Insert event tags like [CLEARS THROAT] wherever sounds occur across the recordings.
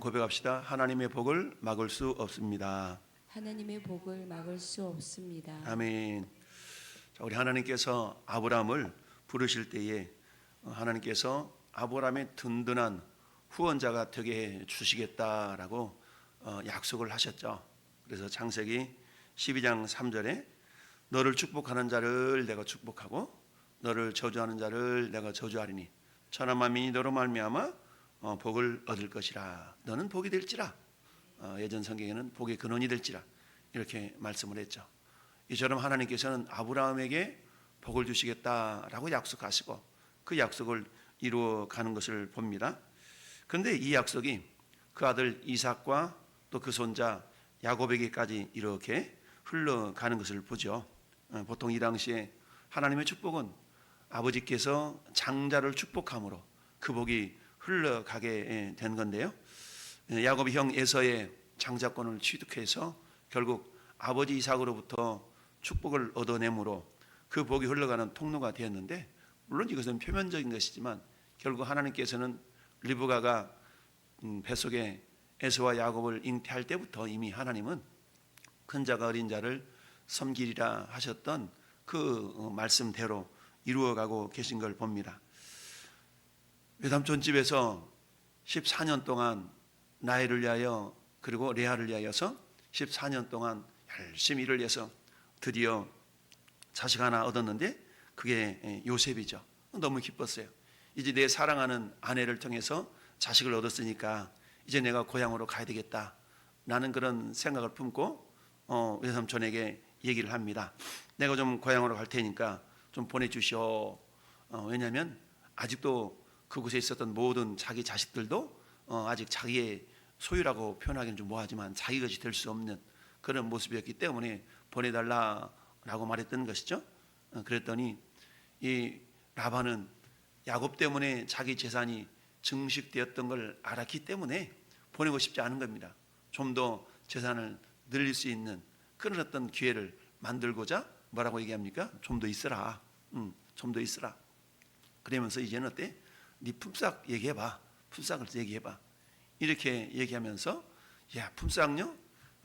한번 고백합시다. 하나님의 복을 막을 수 없습니다. 하나님의 복을 막을 수 없습니다. 아멘. 자, 우리 하나님께서 아브라함을 부르실 때에 어, 하나님께서 아브라함의 든든한 후원자가 되게 해 주시겠다라고 어, 약속을 하셨죠. 그래서 창세기 12장 3절에 너를 축복하는 자를 내가 축복하고 너를 저주하는 자를 내가 저주하리니 천하 만민이 너로 말미암아 어, 복을 얻을 것이라. 너는 복이 될지라. 어, 예전 성경에는 복의 근원이 될지라 이렇게 말씀을 했죠. 이처럼 하나님께서는 아브라함에게 복을 주시겠다라고 약속하시고 그 약속을 이루어 가는 것을 봅니다. 그런데 이 약속이 그 아들 이삭과 또 그 손자 야곱에게까지 이렇게 흘러가는 것을 보죠. 어, 보통 이 당시에 하나님의 축복은 아버지께서 장자를 축복함으로 그 복이 흘러가게 된 건데요. 예, 야곱이 형 에서의 장자권을 취득해서 결국 아버지 이삭으로부터 축복을 얻어내므로 그 복이 흘러가는 통로가 되었는데 물론 이것은 표면적인 것이지만 결국 하나님께서는 리브가가 음, 뱃속에 에서와 야곱을 잉태할 때부터 이미 하나님은 큰 자가 어린 자를 섬기리라 하셨던 그 어, 말씀대로 이루어가고 계신 걸 봅니다. 외삼촌 집에서 14년 동안 나이를 위하여 그리고 레아를 위하여서 14년 동안 열심히 일을 해서 드디어 자식 하나 얻었는데 그게 요셉이죠. 너무 기뻤어요. 이제 내 사랑하는 아내를 통해서 자식을 얻었으니까 이제 내가 고향으로 가야 되겠다. 라는 그런 생각을 품고 어, 외삼촌에게 얘기를 합니다. 내가 좀 고향으로 갈 테니까 좀 보내주시오. 어, 왜냐하면 아직도 그곳에 있었던 모든 자기 자식들도 어, 아직 자기의 소유라고 표현하기는 좀 뭐하지만 자기 것이 될 수 없는 그런 모습이었기 때문에 보내달라라고 말했던 것이죠. 어, 그랬더니 이 라반은 야곱 때문에 자기 재산이 증식되었던 걸 알았기 때문에 보내고 싶지 않은 겁니다. 좀 더 재산을 늘릴 수 있는 그런 어떤 기회를 만들고자 뭐라고 얘기합니까? 좀 더 있으라. 음, 좀 더 있으라. 그러면서 이제는 어때? 네 품삯 얘기해봐. 품삯을 얘기해봐. 이렇게 얘기하면서 야 품삯요?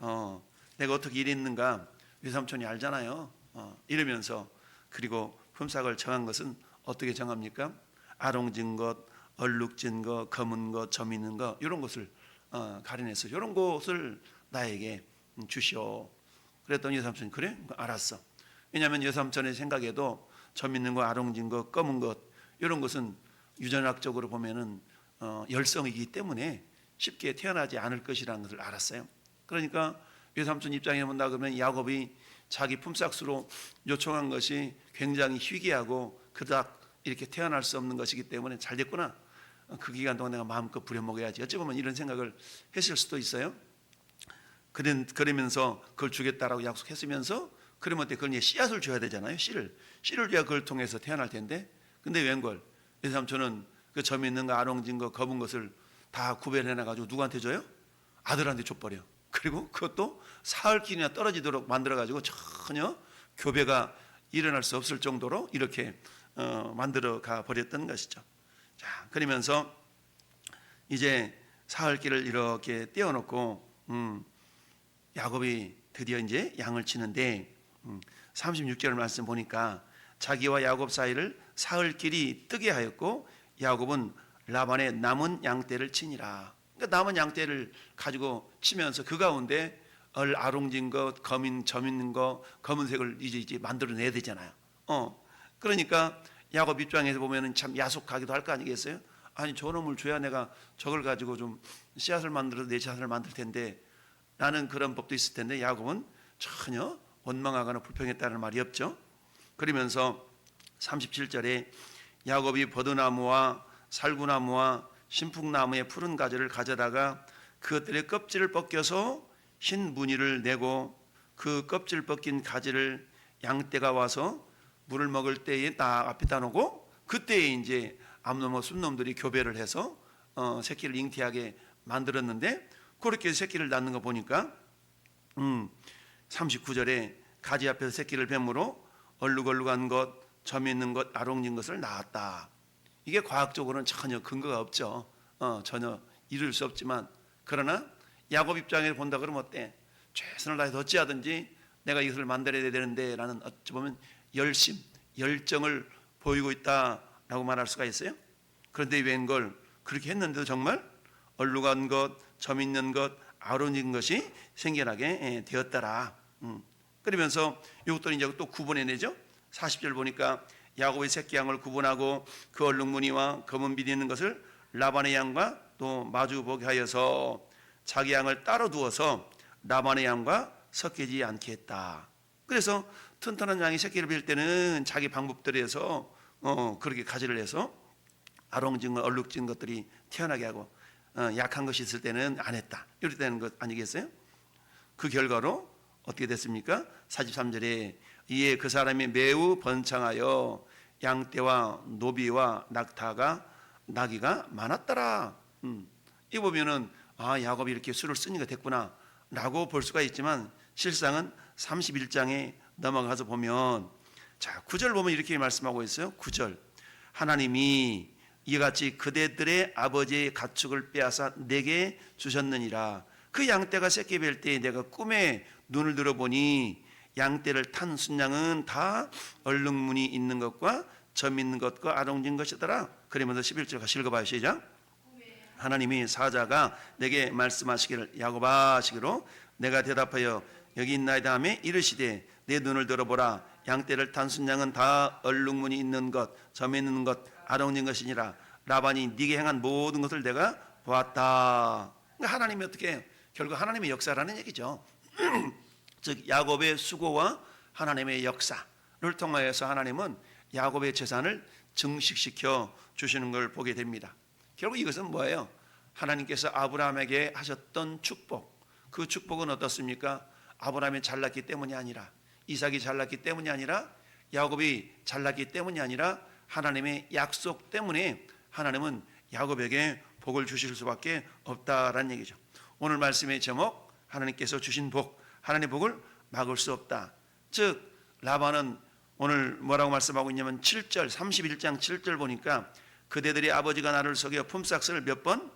어, 내가 어떻게 일했는가 외삼촌이 알잖아요. 어, 이러면서 그리고 품삯을 정한 것은 어떻게 정합니까? 아롱진 것, 얼룩진 것, 검은 것, 점 있는 것 이런 것을 어, 가려내서 이런 것을 나에게 주시오. 그랬더니 여삼촌이 그래? 알았어. 왜냐하면 여삼촌의 생각에도 점 있는 거, 아롱진 것, 검은 것 이런 것은 유전학적으로 보면은 어, 열성이기 때문에 쉽게 태어나지 않을 것이라는 것을 알았어요. 그러니까 외삼촌 입장에 본다 그러면 야곱이 자기 품삯으로 요청한 것이 굉장히 희귀하고 그닥 이렇게 태어날 수 없는 것이기 때문에 잘 됐구나. 어, 그 기간 동안 내가 마음껏 부려먹어야지. 어찌 보면 이런 생각을 했을 수도 있어요. 그러면서 그걸 주겠다라고 약속했으면서 그러면 그걸 이제 씨앗을 줘야 되잖아요. 씨를 씨를 줘야 그걸 통해서 태어날 텐데. 근데 웬걸 외삼촌은 그점 있는 거 아롱진 거 검은 것을 다 구별해 놔 가지고 누구한테 줘요? 아들한테 줘버려. 그리고 그것도 사흘길이나 떨어지도록 만들어 가지고 전혀 교배가 일어날 수 없을 정도로 이렇게 어, 만들어 가 버렸던 것이죠. 자, 그러면서 이제 사흘길을 이렇게 떼어놓고 음, 야곱이 드디어 이제 양을 치는데 음, 36절 말씀 보니까 자기와 야곱 사이를 사흘 길이 뜨게 하였고 야곱은 라반의 남은 양떼를 치니라. 그러니까 남은 양떼를 가지고 치면서 그 가운데 얼 아롱진 것, 검인 점 있는 거, 검은색을 이제 이제 만들어내야 되잖아요. 어, 그러니까 야곱 입장에서 보면은 참 야속하기도 할 거 아니겠어요? 아니 저놈을 줘야 내가 저걸 가지고 좀 씨앗을 만들어 내 씨앗을 만들 텐데 라는 그런 법도 있을 텐데 야곱은 전혀 원망하거나 불평했다는 말이 없죠. 그러면서 37절에 야곱이 버드나무와 살구나무와 신풍나무의 푸른 가지를 가져다가 그것들의 껍질을 벗겨서 흰 무늬를 내고 그 껍질 벗긴 가지를 양떼가 와서 물을 먹을 때에 딱 앞에다 놓고 그때에 이제 암놈과 순놈들이 교배를 해서 어, 새끼를 잉태하게 만들었는데 그렇게 새끼를 낳는 거 보니까 음, 39절에 가지 앞에서 새끼를 뱀으로 얼룩얼룩한 것, 점 있는 것, 아롱진 것을 낳았다. 이게 과학적으로는 전혀 근거가 없죠. 어, 전혀 이룰 수 없지만 그러나 야곱 입장에 본다 그러면 어때? 최선을 다해서 어찌하든지 내가 이것을 만들어야 되는데 라는 어찌 보면 열심, 열정을 보이고 있다라고 말할 수가 있어요. 그런데 웬걸 그렇게 했는데도 정말 얼룩한 것, 점 있는 것, 아론인 것이 생겨나게 예, 되었더라. 음. 그러면서 이것도 이제 또 구분해내죠. 40절 보니까 야곱의 새끼 양을 구분하고 그 얼룩무늬와 검은 빛이 있는 것을 라반의 양과 또 마주 보게 하여서 자기 양을 따로 두어서 라반의 양과 섞이지 않게 했다. 그래서 튼튼한 양이 새끼를 빌 때는 자기 방법대로 해서 어, 그렇게 가지를 해서 아롱진 것, 얼룩진 것들이 태어나게 하고 어, 약한 것이 있을 때는 안 했다. 이렇게 되는 것 아니겠어요? 그 결과로 어떻게 됐습니까? 43절에 이에 그 사람이 매우 번창하여 양떼와 노비와 낙타가 나귀가 많았더라. 음. 이 보면은 아 야곱이 이렇게 수를 쓰니까 됐구나라고 볼 수가 있지만 실상은 31장에 넘어가서 보면 자 9절 보면 이렇게 말씀하고 있어요. 9절 하나님이 이같이 그대들의 아버지의 가축을 빼앗아 내게 주셨느니라. 그 양떼가 새끼 뵐때 내가 꿈에 눈을 들어보니 양떼를 탄 순양은 다 얼룩무늬 있는 것과 점 있는 것과 아롱진 것이더라. 그러면서 11절 같이 읽어봐요. 시작. 하나님이 사자가 내게 말씀하시기를 야곱아 하시기로 내가 대답하여 여기 있나이다 하며 이르시되 내 눈을 들어보라 양떼를 탄 순양은 다 얼룩무늬 있는 것 점에 있는 것 아롱진 것이니라 라반이 네게 행한 모든 것을 내가 보았다 그러니까 하나님이 어떻게? 결국 하나님의 역사라는 얘기죠 [CLEARS THROAT] 즉 야곱의 수고와 하나님의 역사를 통하여서 하나님은 야곱의 재산을 증식시켜 주시는 걸 보게 됩니다. 결국 이것은 뭐예요? 하나님께서 아브라함에게 하셨던 축복. 그 축복은 어떻습니까? 아브라함이 잘났기 때문이 아니라 이삭이 잘났기 때문이 아니라 야곱이 잘났기 때문이 아니라 하나님의 약속 때문에 하나님은 야곱에게 복을 주실 수밖에 없다라는 얘기죠. 오늘 말씀의 제목 하나님께서 주신 복 하나님의 복을 막을 수 없다. 즉 라반은 오늘 뭐라고 말씀하고 있냐면 7절 31장 7절 보니까 그대들의 아버지가 나를 속여 품삯을 몇 번?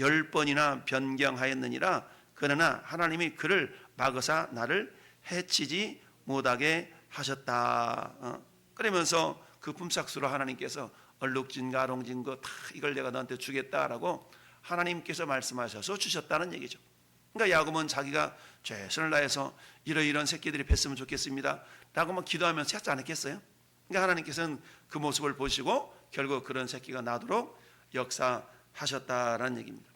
열 번이나 변경하였느니라 그러나 하나님이 그를 막으사 나를 해치지 못하게 하셨다. 어. 그러면서 그 품삯으로 하나님께서 얼룩진과 아롱진 거 다 이걸 내가 너한테 주겠다라고 하나님께서 말씀하셔서 주셨다는 얘기죠. 그러니까 야곱은 자기가 최선을 다해서 이러이런 새끼들이 뵀으면 좋겠습니다. 라고 막 기도하면서 하지 않았겠어요? 그러니까 하나님께서는 그 모습을 보시고 결국 그런 새끼가 나도록 역사하셨다라는 얘기입니다.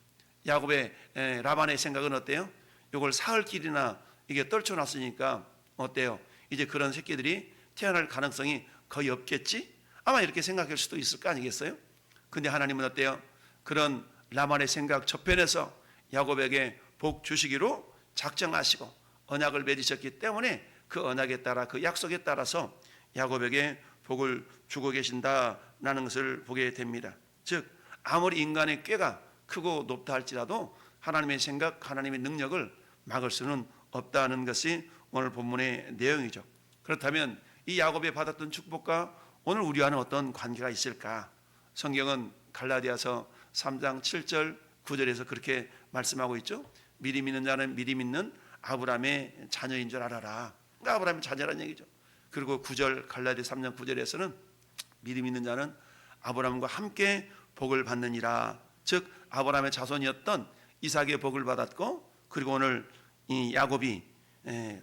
야곱의 에, 라반의 생각은 어때요? 이걸 사흘 길이나 이게 떨쳐놨으니까 어때요? 이제 그런 새끼들이 태어날 가능성이 거의 없겠지? 아마 이렇게 생각할 수도 있을 거 아니겠어요? 근데 하나님은 어때요? 그런 라반의 생각 저편에서 야곱에게 복 주시기로 작정하시고 언약을 맺으셨기 때문에 그 언약에 따라 그 약속에 따라서 야곱에게 복을 주고 계신다라는 것을 보게 됩니다. 즉 아무리 인간의 꾀가 크고 높다 할지라도 하나님의 생각, 하나님의 능력을 막을 수는 없다는 것이 오늘 본문의 내용이죠. 그렇다면 이 야곱이 받았던 축복과 오늘 우리와는 어떤 관계가 있을까? 성경은 갈라디아서 3장 7절 9절에서 그렇게 말씀하고 있죠. 미리 믿는 자는 미리 믿는 아브라함의 자녀인 줄 알아라. 그러니까 아브라함의 자녀라는 얘기죠. 그리고 9절 갈라디 3장 9절에서는 미리 믿는 자는 아브라함과 함께 복을 받느니라. 즉 아브라함의 자손이었던 이삭의 복을 받았고 그리고 오늘 이 야곱이 에,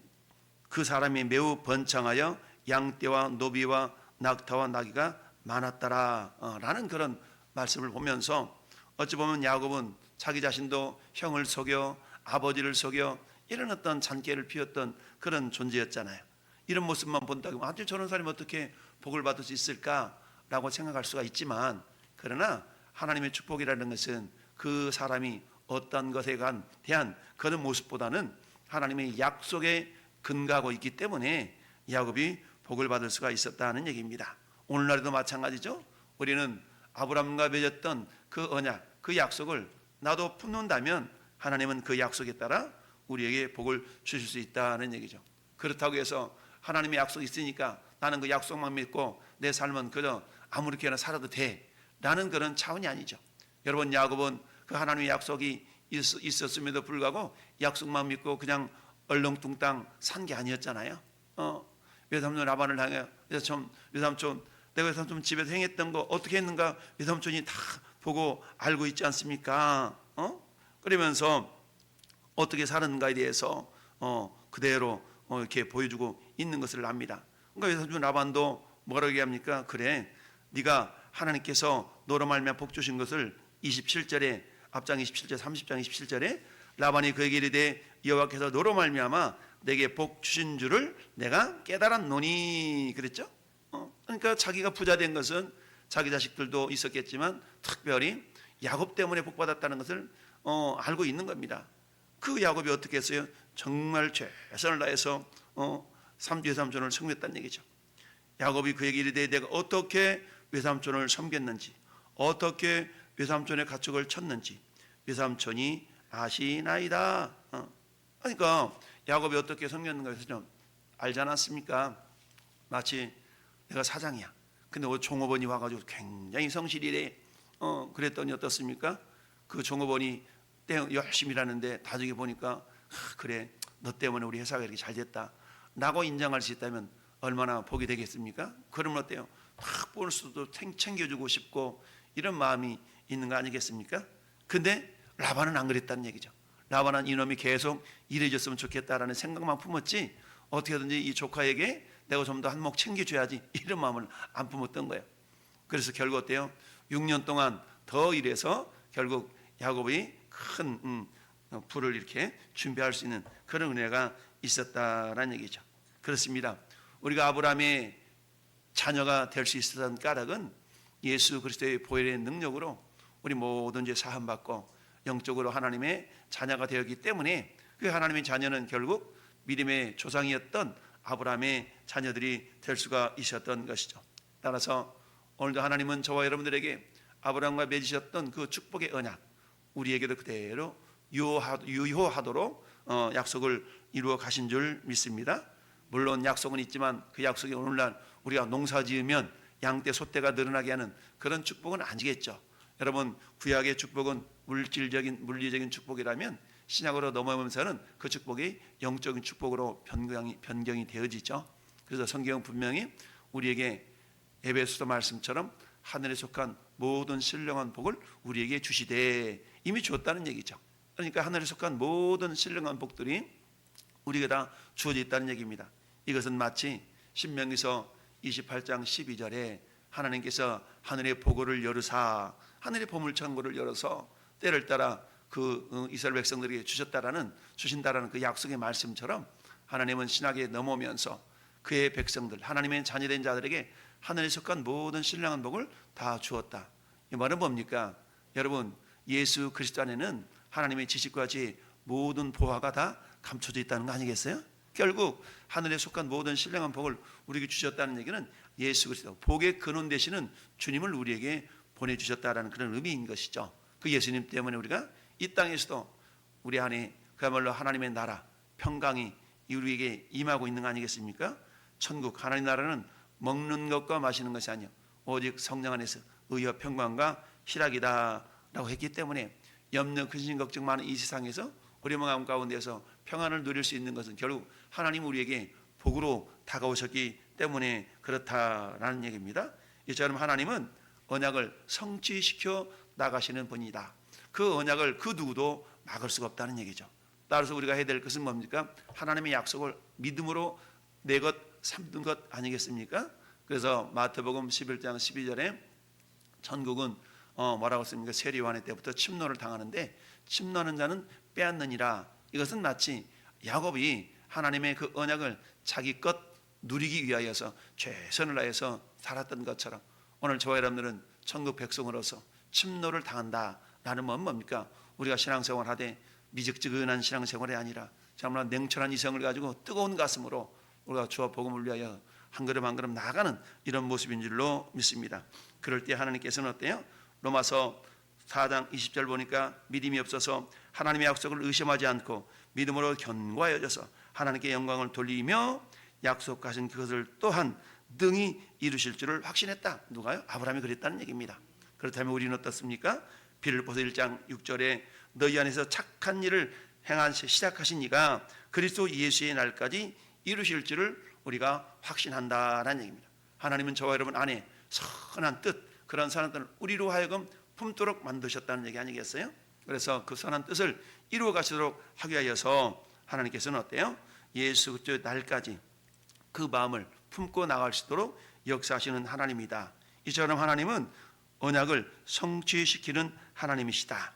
그 사람이 매우 번창하여 양떼와 노비와 낙타와 나귀가 많았다라라는 그런 말씀을 보면서 어찌 보면 야곱은 자기 자신도 형을 속여 아버지를 속여 이런 어떤 잔꾀를 피웠던 그런 존재였잖아요. 이런 모습만 본다고 아주 저런 사람이 어떻게 복을 받을 수 있을까라고 생각할 수가 있지만 그러나 하나님의 축복이라는 것은 그 사람이 어떤 것에 대한 그런 모습보다는 하나님의 약속에 근거하고 있기 때문에 야곱이 복을 받을 수가 있었다는 얘기입니다. 오늘날에도 마찬가지죠. 우리는 아브라함과 맺었던 그 언약, 그 약속을 나도 품는다면 하나님은 그 약속에 따라 우리에게 복을 주실 수 있다는 얘기죠. 그렇다고 해서 하나님의 약속이 있으니까 나는 그 약속만 믿고 내 삶은 그저 아무렇게나 살아도 돼. 라는 그런 차원이 아니죠. 여러분 야곱은 그 하나님의 약속이 있- 있었음에도 불구하고 약속만 믿고 그냥 얼렁뚱땅 산 게 아니었잖아요. 어, 외삼촌 라반을 향해 외삼촌, 외삼촌 내가 외삼촌 집에서 행했던 거 어떻게 했는가 외삼촌이 다 보고 알고 있지 않습니까? 어? 그러면서 어떻게 사는가에 대해서 어, 그대로 어, 이렇게 보여주고 있는 것을 압니다. 그러니까 외삼촌 라반도 뭐라고 얘기합니까? 그래, 네가 하나님께서 너로 말미암아 복 주신 것을 27절에 앞장 27절, 30장 27절에 라반이 그에게 이르되 여호와께서 너로 말미암아 내게 복 주신 줄을 내가 깨달았노니 그랬죠? 어, 그러니까 자기가 부자 된 것은 자기 자식들도 있었겠지만 특별히 야곱 때문에 복 받았다는 것을 어, 알고 있는 겁니다. 그 야곱이 어떻게 했어요? 정말 최선을 다해서 어, 삼 외삼촌을 섬겼다는 얘기죠. 야곱이 그에게 이르되 내가 어떻게 외삼촌을 섬겼는지 어떻게 외삼촌의 가축을 쳤는지 외삼촌이 아시나이다. 어. 그러니까 야곱이 어떻게 섬겼는가 해서 알지 않았습니까? 마치 내가 사장이야. 근데 그 종업원이 와가지고 굉장히 성실이래. 어 그랬더니 어떻습니까? 그 종업원이 때 열심히 일하는데 나중에 보니까 아, 그래 너 때문에 우리 회사가 이렇게 잘 됐다. 라고 인정할 수 있다면 얼마나 복이 되겠습니까? 그러면 어때요? 막 보너스도 챙- 챙겨주고 싶고 이런 마음이 있는 거 아니겠습니까? 근데 라반은 안 그랬다는 얘기죠. 라반은 이놈이 계속 일해줬으면 좋겠다라는 생각만 품었지 어떻게든지 이 조카에게 내가 좀 더 한몫 챙겨줘야지 이런 마음을 안 품었던 거예요. 그래서 결국 어때요? 6년 동안 더 일해서 결국 야곱이 큰 음, 어, 부를 이렇게 준비할 수 있는 그런 은혜가 있었다라는 얘기죠. 그렇습니다. 우리가 아브라함의 자녀가 될 수 있었던 까닭은 예수 그리스도의 보혈의 능력으로 우리 모든 죄 사함 받고 영적으로 하나님의 자녀가 되었기 때문에 그 하나님의 자녀는 결국 믿음의 조상이었던 아브라함의 자녀들이 될 수가 있었던 것이죠. 따라서 오늘도 하나님은 저와 여러분들에게 아브라함과 맺으셨던 그 축복의 언약 우리에게도 그대로 유효하, 유효하도록 어, 약속을 이루어 가신 줄 믿습니다. 물론 약속은 있지만 그 약속이 오늘날 우리가 농사 지으면 양떼 소떼가 늘어나게 하는 그런 축복은 아니겠죠. 여러분 구약의 축복은 물질적인 물리적인 축복이라면 신약으로 넘어오면서는 그 축복이 영적인 축복으로 변경이 변경이 되어지죠. 그래서 성경은 분명히 우리에게 에베소서 말씀처럼 하늘에 속한 모든 신령한 복을 우리에게 주시되 이미 주었다는 얘기죠. 그러니까 하늘에 속한 모든 신령한 복들이 우리에게 다 주어져 있다는 얘기입니다. 이것은 마치 신명기서 28장 12절에 하나님께서 하늘의 보고를 열으사 하늘의 보물 창고를 열어서 때를 따라 그 어, 이스라엘 백성들에게 주셨다라는 주신다라는 그 약속의 말씀처럼 하나님은 신학에 넘어오면서 그의 백성들 하나님의 자녀된 자들에게 하늘에 속한 모든 신령한 복을 다 주었다. 이 말은 뭡니까? 여러분 예수 그리스도 안에는 하나님의 지식과 지혜 모든 보화가 다 감춰져 있다는 거 아니겠어요? 결국 하늘에 속한 모든 신령한 복을 우리에게 주셨다는 얘기는 예수 그리스도 복의 근원 되시는 주님을 우리에게 보내 주셨다라는 그런 의미인 것이죠. 그 예수님 때문에 우리가 이 땅에서도 우리 안에 그야말로 하나님의 나라 평강이 우리에게 임하고 있는 거 아니겠습니까? 천국 하나님 나라는 먹는 것과 마시는 것이 아니요 오직 성령 안에서 의와 평강과 희락이다라고 했기 때문에 염려 근심 걱정 많은 이 세상에서 우리 마음 가운데서 평안을 누릴 수 있는 것은 결국 하나님 우리에게 복으로 다가오셨기 때문에 그렇다라는 얘기입니다. 이처럼 하나님은 언약을 성취시켜 나가시는 분이다. 그 언약을 그 누구도 막을 수가 없다는 얘기죠. 따라서 우리가 해야 될 것은 뭡니까? 하나님의 약속을 믿음으로 내 것 삼는 것 아니겠습니까? 그래서 마태복음 11장 12절에 천국은 어 뭐라고 씁니까? 세리완의 때부터 침노를 당하는데 침노하는 자는 빼앗느니라. 이것은 마치 야곱이 하나님의 그 언약을 자기 것 누리기 위하여서 최선을 다해서 살았던 것처럼 오늘 저와 여러분들은 천국 백성으로서 침노를 당한다라는 건 뭡니까? 우리가 신앙생활 하되 미적지근한 신앙생활이 아니라 정말 냉철한 이성을 가지고 뜨거운 가슴으로 우리가 주와 복음을 위하여 한 걸음 한 걸음 나아가는 이런 모습인 줄로 믿습니다. 그럴 때 하나님께서는 어때요? 로마서 4장 20절 보니까 믿음이 없어서 하나님의 약속을 의심하지 않고 믿음으로 견고하여져서 하나님께 영광을 돌리며 약속하신 그것을 또한 능히 이루실 줄을 확신했다. 누가요? 아브라함이 그랬다는 얘기입니다. 그렇다면 우리는 어떻습니까? 빌립보서 1장 6절에 너희 안에서 착한 일을 행하시 시작하신 이가 그리스도 예수의 날까지 이루실 줄을 우리가 확신한다라는 얘기입니다. 하나님은 저와 여러분 안에 선한 뜻 그런 선한 뜻을 우리로 하여금 품도록 만드셨다는 얘기 아니겠어요? 그래서 그 선한 뜻을 이루어 가시도록 하기 위하여서 하나님께서는 어때요? 예수 그리스도의 날까지 그 마음을 품고 나갈 수 있도록 역사하시는 하나님이다. 이처럼 하나님은 언약을 성취시키는 하나님이시다.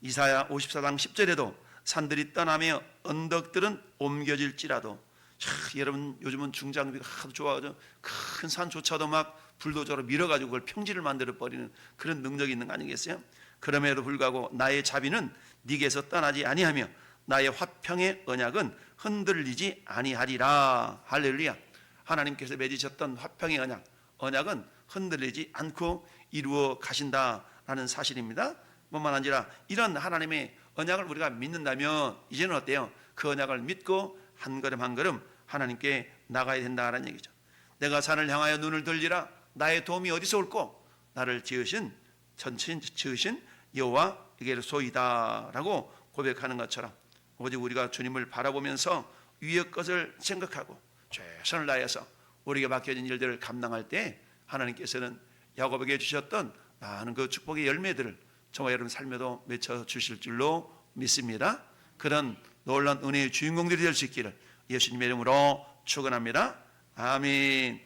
이사야 54장 10절에도 산들이 떠나며 언덕들은 옮겨질지라도 차, 여러분 요즘은 중장비가 하도 좋아가지고 큰 산조차도 막 불도저로 밀어가지고 그걸 평지를 만들어 버리는 그런 능력이 있는 거 아니겠어요? 그럼에도 불구하고 나의 자비는 네게서 떠나지 아니하며 나의 화평의 언약은 흔들리지 아니하리라 할렐루야 하나님께서 맺으셨던 화평의 언약 언약은 흔들리지 않고 이루어 가신다라는 사실입니다 뿐만 아니라 이런 하나님의 언약을 우리가 믿는다면 이제는 어때요? 그 언약을 믿고 한 걸음 한 걸음 하나님께 나가야 된다라는 얘기죠. 내가 산을 향하여 눈을 들리라 나의 도움이 어디서 올꼬 나를 지으신 전신 지으신 여호와에게로 소이다라고 고백하는 것처럼 오직 우리가 주님을 바라보면서 위의 것을 생각하고 최선을 다해서 우리에게 맡겨진 일들을 감당할 때 하나님께서는 야곱에게 주셨던 많은 그 축복의 열매들을 저와 여러분 삶에도 맺혀 주실 줄로 믿습니다. 그런 놀란 은혜의 주인공들이 될 수 있기를 예수님의 이름으로 축원합니다. 아멘.